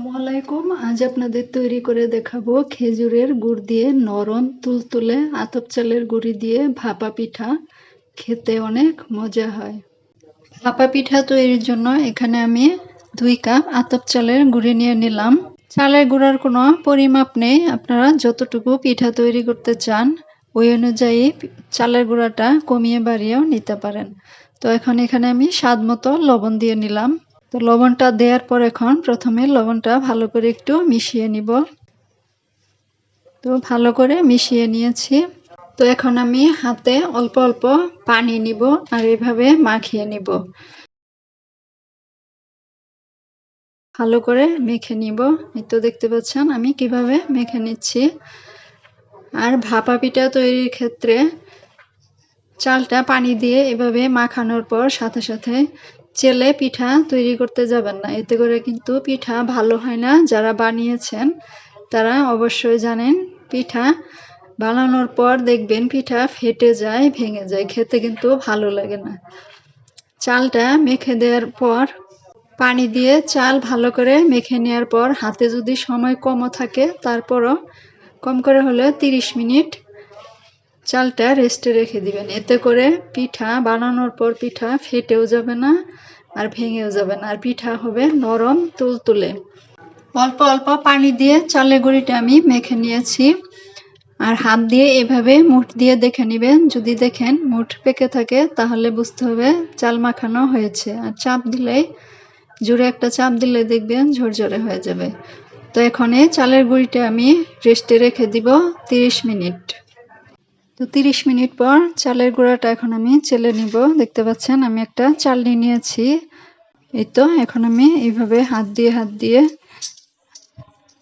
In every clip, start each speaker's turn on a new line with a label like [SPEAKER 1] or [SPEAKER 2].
[SPEAKER 1] আসসালামু আলাইকুম আজ আপনাদের তৈরি করে দেখাবো খেজুরের গুড় দিয়ে নরম তুলতুলে আতপ চালের গুঁড়ি দিয়ে ভাপা পিঠা। খেতে অনেক মজা হয়। ভাপা পিঠা তৈরির জন্য এখানে আমি দুই কাপ আতপ চালের গুঁড়ি নিয়ে নিলাম। চালের গুঁড়ার কোনো পরিমাপ নেই। আপনারা যতটুকু পিঠা তৈরি করতে চান, ওই অনুযায়ী চালের গুঁড়াটা কমিয়ে বাড়িয়েও নিতে পারেন। তো এখন এখানে আমি স্বাদ মতো লবণ দিয়ে নিলাম। তো লবণটা দেওয়ার পর এখন প্রথমে লবণটা ভালো করে একটু মিশিয়ে নিব। তো ভালো করে মিশিয়ে নিয়েছি। তো এখন আমি হাতে অল্প অল্প পানি নিব আর এভাবে মাখিয়ে নিব। ভালো করে মেখে নিব। এই তো দেখতে পাচ্ছেন আমি কীভাবে মেখে নিচ্ছি। আর ভাপা পিঠা তৈরির ক্ষেত্রে চালটা পানি দিয়ে এভাবে মাখানোর পর সাথে সাথে চেলে পিঠা তৈরি করতে যাবেন না। এতে করে কিন্তু পিঠা ভালো হয় না। যারা বানিয়েছেন, তারা অবশ্যই জানেন, পিঠা বানানোর পর দেখবেন পিঠা ফেটে যায়, ভেঙে যায়। খেতে কিন্তু ভালো লাগে না। চালটা মেখে দেওয়ার পর, পানি দিয়ে চাল ভালো করে মেখে নেওয়ার পর, হাতে যদি সময় কমও থাকে, তারপরও কম করে হলে তিরিশ মিনিট চালটা রেস্টে রেখে দিবেন। এতে করে পিঠা বানানোর পর পিঠা ফেটেও যাবে না আর ভেঙেও যাবে না। আর পিঠা হবে নরম তুলতুলে। অল্প অল্প পানি দিয়ে চালের গুঁড়িটা আমি মেখে নিয়েছি। আর হাত দিয়ে এভাবে মুঠ দিয়ে দেখে নেবেন। যদি দেখেন মুঠ পেকে থাকে, তাহলে বুঝতে হবে চাল মাখানো হয়েছে। আর চাপ দিলেই জোরে একটা চাপ দিলে দেখবেন ঝরঝরে হয়ে যাবে। তো এখানে চালের গুঁড়িটা আমি রেস্টে রেখে দিব তিরিশ মিনিট। তো তিরিশ মিনিট পর চালের গুঁড়াটা এখন আমি চেলে নিব। দেখতে পাচ্ছেন, আমি একটা চালনি নিয়েছি। এই তো, এখন আমি এইভাবে হাত দিয়ে হাত দিয়ে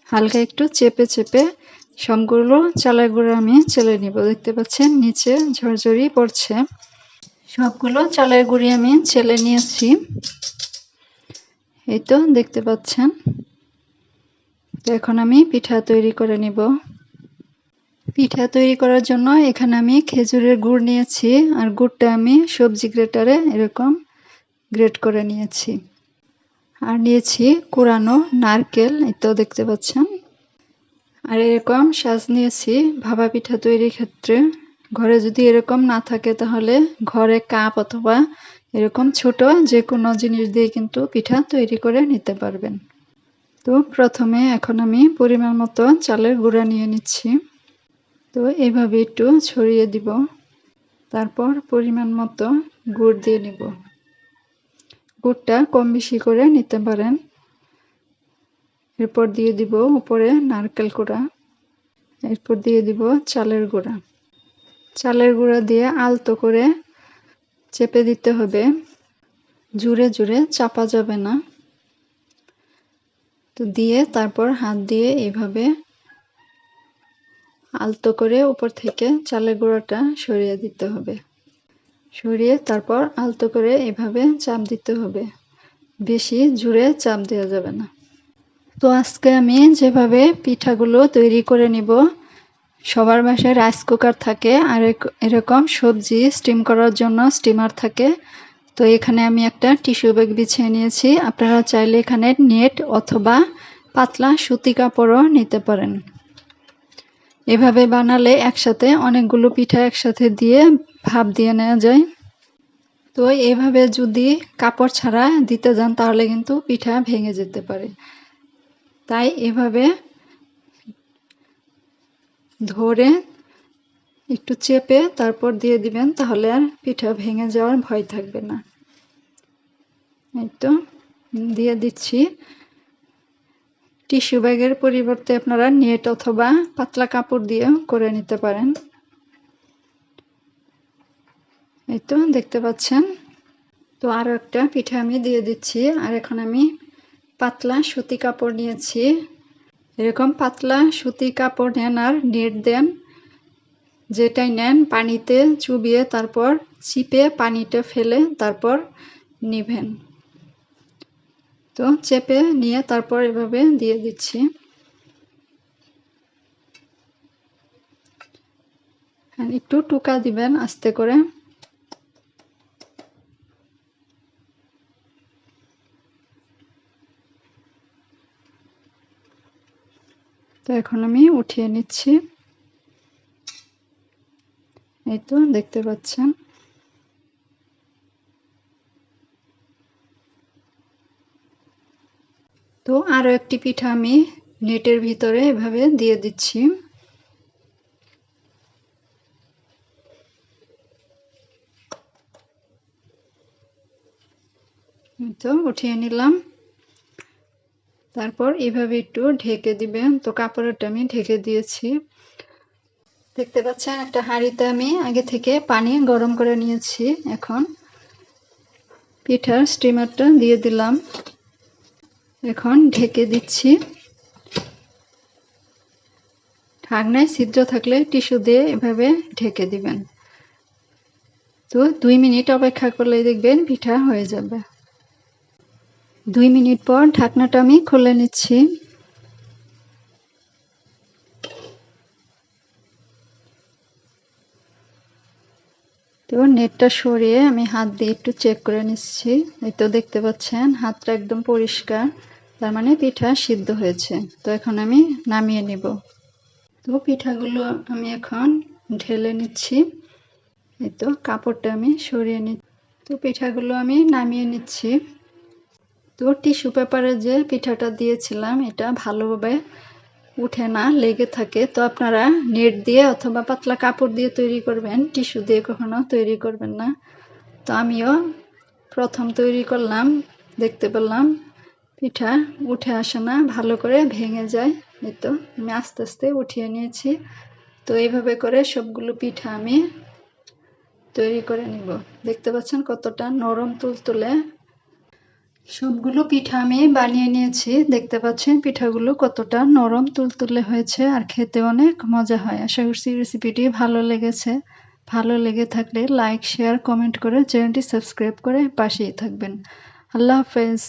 [SPEAKER 1] হালকা একটু চেপে চেপে সবগুলো চালের গুঁড়ো আমি চেলে নিব। দেখতে পাচ্ছেন, নিচে ঝরঝরি পড়ছে। সবগুলো চালের গুঁড়ি আমি চেলে নিয়েছি। এই তো, দেখতে পাচ্ছেন। এখন আমি পিঠা তৈরি করে নিব। পিঠা তৈরি করার জন্য এখানে আমি খেজুরের গুড় নিয়েছি, আর গুড়টা আমি সবজি গ্রেটারে এরকম গ্রেট করে নিয়েছি। আর নিয়েছি কুড়ানো নারকেল এটাও দেখতে পাচ্ছেন। আর এরকম সাজ নিয়েছি ভাবা পিঠা তৈরির ক্ষেত্রে। ঘরে যদি এরকম না থাকে তাহলে ঘরে কাপ অথবা এরকম ছোট যে কোনো জিনিস দিয়ে কিন্তু পিঠা তৈরি করে নিতে পারবেন। তো প্রথমে এখন আমি পরিমাণ মতো চালের গুঁড়া নিয়ে নিচ্ছি। তো এভাবে একটু ছড়িয়ে দিব। তারপর পরিমাণ মতো গুড় দিয়ে নিব। গুড়টা কম বেশি করে নিতে পারেন। এরপর দিয়ে দিব উপরে নারকেল গুঁড়া। এরপর দিয়ে দিব চালের গুঁড়া। চালের গুঁড়া দিয়ে আলতো করে চেপে দিতে হবে। জুড়ে জুড়ে চাপা যাবে না। তো দিয়ে তারপর হাত দিয়ে এভাবে আলতো করে উপর থেকে চালের গুঁড়োটা সরিয়ে দিতে হবে। সরিয়ে তারপর আলতো করে এভাবে চাপ দিতে হবে। বেশি জুড়ে চাপ দেওয়া যাবে না। তো আজকে আমি যেভাবে পিঠাগুলো তৈরি করে নিব, সবার বাসায় রাইস কুকার থাকে আর এরকম সবজি স্টিম করার জন্য স্টিমার থাকে। তো এখানে আমি একটা টিস্যু ব্যাগ বিছিয়ে নিয়েছি। আপনারা চাইলে এখানে নেট অথবা পাতলা সুতি কাপড়ও নিতে পারেন। এভাবে বানালে একসাথে অনেকগুলো পিঠা একসাথে দিয়ে ভাপ দিয়ে নেওয়া যায়। তো এভাবে যদি কাপড় ছাড়া দিতে যান, তাহলে কিন্তু পিঠা ভেঙে যেতে পারে। তাই এভাবে ধরে একটু চেপে তারপর দিয়ে দিবেন, তাহলে আর পিঠা ভেঙে যাওয়ার ভয় থাকবে না। এই তো, দিয়ে দিচ্ছি। টিস্যু ব্যাগের পরিবর্তে আপনারা নেট অথবা পাতলা কাপড় দিয়েও করে নিতে পারেন। এই তো দেখতে পাচ্ছেন। তো আরও একটা পিঠা আমি দিয়ে দিচ্ছি। আর এখন আমি পাতলা সুতি কাপড় নিয়েছি। এরকম পাতলা সুতি কাপড় নেন আর নেট দেন। যেটাই নেন পানিতে চুবিয়ে তারপর চিপে পানিটা ফেলে তারপর নিবেন। তো চেপে নিয়ে তারপর এভাবে দিয়ে দিচ্ছি। একটু টুকা দিবেন আস্তে করে। তো এখন আমি উঠিয়ে নিচ্ছি। এই তো দেখতে পাচ্ছেন। তো আরও একটি পিঠা আমি নেটের ভিতরে এভাবে দিয়ে দিচ্ছি। তো উঠিয়ে নিলাম। তারপর এভাবে একটু ঢেকে দিবেন। তো কাপড়টা আমি ঢেকে দিয়েছি। দেখতে পাচ্ছেন একটা হাঁড়িতে আমি আগে থেকে পানি গরম করে নিয়েছি। এখন পিঠার স্টিমারটা দিয়ে দিলাম। এখন ঢেকে দিচ্ছি। ঢাকনায় ছিদ্র থাকলে টিস্যু দিয়ে এভাবে ঢেকে দিবেন। তো দুই মিনিট অপেক্ষা করলে দেখবেন পিঠা হয়ে যাবে। দুই মিনিট পর ঢাকনাটা আমি খুলে নিচ্ছি। তো নেটটা সরিয়ে আমি হাত দিয়ে একটু চেক করে নিচ্ছি। এই তো দেখতে পাচ্ছেন, হাতটা একদম পরিষ্কার। তার মানে পিঠা সিদ্ধ হয়েছে। তো এখন আমি নামিয়ে নিব। তো পিঠাগুলো আমি এখন ঢেলে নিচ্ছি। এই তো কাপড়টা আমি সরিয়ে নি তো পিঠাগুলো আমি নামিয়ে নিচ্ছি। তো টিস্যু পেপারে যে পিঠাটা দিয়েছিলাম, এটা ভালোভাবে উঠে না লেগে থাকে, তো আপনারা নেট দিয়ে অথবা পাতলা কাপড় দিয়ে তৈরি করবেন, টিস্যু দিয়ে কখনো তৈরি করবেন না। তো আমিও প্রথম তৈরি করলাম, দেখতে পেলাম, পিঠা উঠে আসে না, ভালো করে ভেঙে যায়, এই তো আমি আস্তে আস্তে উঠিয়ে নিয়েছি। তো এইভাবে করে সবগুলো পিঠা আমি তৈরি করে নিব। দেখতে পাচ্ছেন কতটা নরম তুলতুলে সবগুলো পিঠা আমি বানিয়ে নিয়েছি। দেখতে পাচ্ছেন পিঠাগুলো কতটা নরম, তুলতুলে হয়েছে আর খেতে অনেক মজা হয়। আশা করছি রেসিপিটি ভালো লেগেছে। ভালো লেগে থাকলে লাইক শেয়ার কমেন্ট করে চ্যানেলটি সাবস্ক্রাইব করে পাশেই থাকবেন। আল্লাহ হাফেজ।